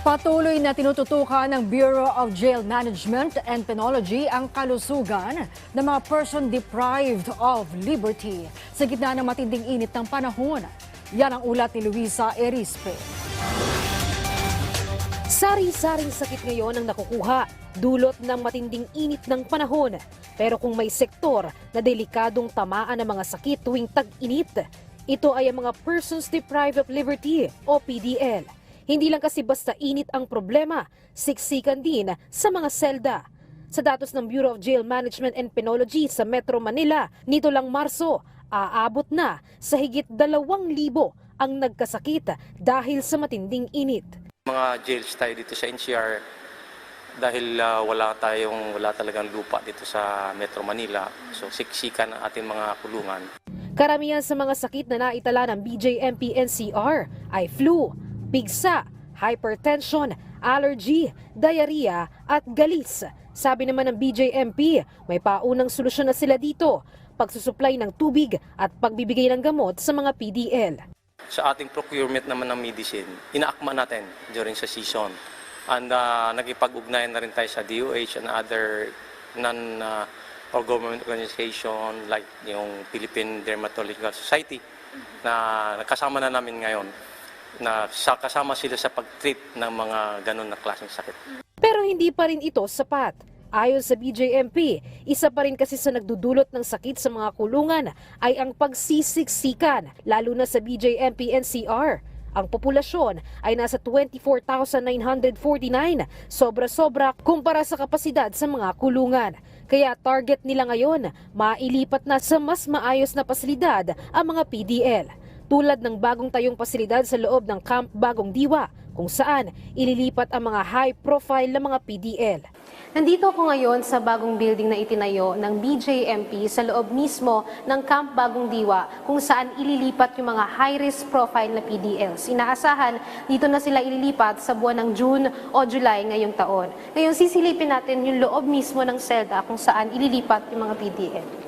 Patuloy na tinututukan ng Bureau of Jail Management and Penology ang kalusugan ng mga person deprived of liberty sa gitna ng matinding init ng panahon. Yan ang ulat ni Luisa Erispe. Sari-saring sakit ngayon ang nakukuha dulot ng matinding init ng panahon. Pero kung may sektor na delikadong tamaan ng mga sakit tuwing tag-init, ito ay ang mga Persons Deprived of Liberty o PDL. Hindi lang kasi basta init ang problema, siksikan din sa mga selda. Sa datos ng Bureau of Jail Management and Penology sa Metro Manila, nito lang Marso, aabot na sa higit 2,000 ang nagkasakit dahil sa matinding init. mga jails tayo dito sa NCR dahil ah, wala tayong wala talagang lupa dito sa Metro Manila. So siksikan ang ating mga kulungan. Karamihan sa mga sakit na naitala ng BJMP NCR ay flu, pigsa, hypertension, allergy, diarrhea at galis. Sabi naman ng BJMP, may paunang solusyon na sila dito, pagsusuplay ng tubig at pagbibigay ng gamot sa mga PDL. Sa ating procurement naman ng medicine, inaakma natin during sa season. And uh, nagipag-ugnayan na rin tayo sa DOH and other non uh, or government organization like yung Philippine Dermatological Society na nakasama na namin ngayon na sa- kasama sila sa pag-treat ng mga ganun na klaseng sakit. Pero hindi pa rin ito sapat. Ayon sa BJMP, isa pa rin kasi sa nagdudulot ng sakit sa mga kulungan ay ang pagsisiksikan, lalo na sa BJMP NCR. Ang populasyon ay nasa 24,949, sobra-sobra kumpara sa kapasidad sa mga kulungan. Kaya target nila ngayon, mailipat na sa mas maayos na pasilidad ang mga PDL tulad ng bagong tayong pasilidad sa loob ng Camp Bagong Diwa kung saan ililipat ang mga high profile na mga PDL. Nandito ako ngayon sa bagong building na itinayo ng BJMP sa loob mismo ng Camp Bagong Diwa kung saan ililipat yung mga high-risk profile na PDLs. Inaasahan dito na sila ililipat sa buwan ng June o July ngayong taon. Ngayon sisilipin natin yung loob mismo ng selda kung saan ililipat yung mga PDL.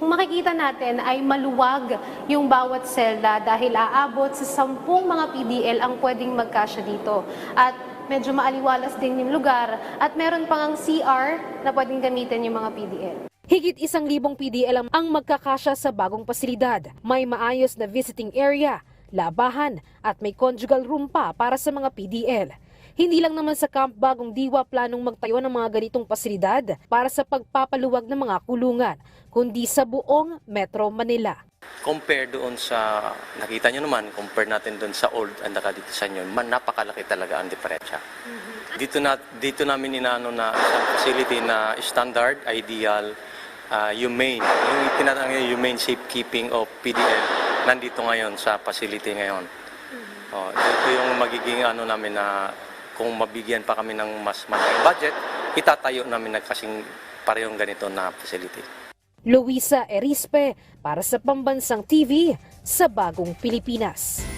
Kung makikita natin ay maluwag yung bawat selda dahil aabot sa sampung mga PDL ang pwedeng magkasya dito. At medyo maaliwalas din yung lugar at meron pang ang CR na pwedeng gamitin yung mga PDL. Higit isang libong PDL ang- magkakasya sa bagong pasilidad. May maayos na visiting area, labahan at may conjugal room pa para sa mga PDL. Hindi lang naman sa Camp Bagong Diwa planong magtayo ng mga ganitong pasilidad para sa pagpapaluwag ng mga kulungan, kundi sa buong Metro Manila. compare doon sa, nakita nyo naman, compare natin doon sa old and dito sa inyo, man, napakalaki talaga ang diferensya. Dito, na, dito namin inaano na isang facility na standard, ideal, ah, humane. Yung tinatawag yung humane safekeeping of PDL, nandito ngayon sa facility ngayon. Oh, ito yung magiging ano namin na kung mabigyan pa kami ng mas malaking budget, itatayo namin na kasing parehong ganito na facility. Luisa Erispe para sa Pambansang TV sa Bagong Pilipinas.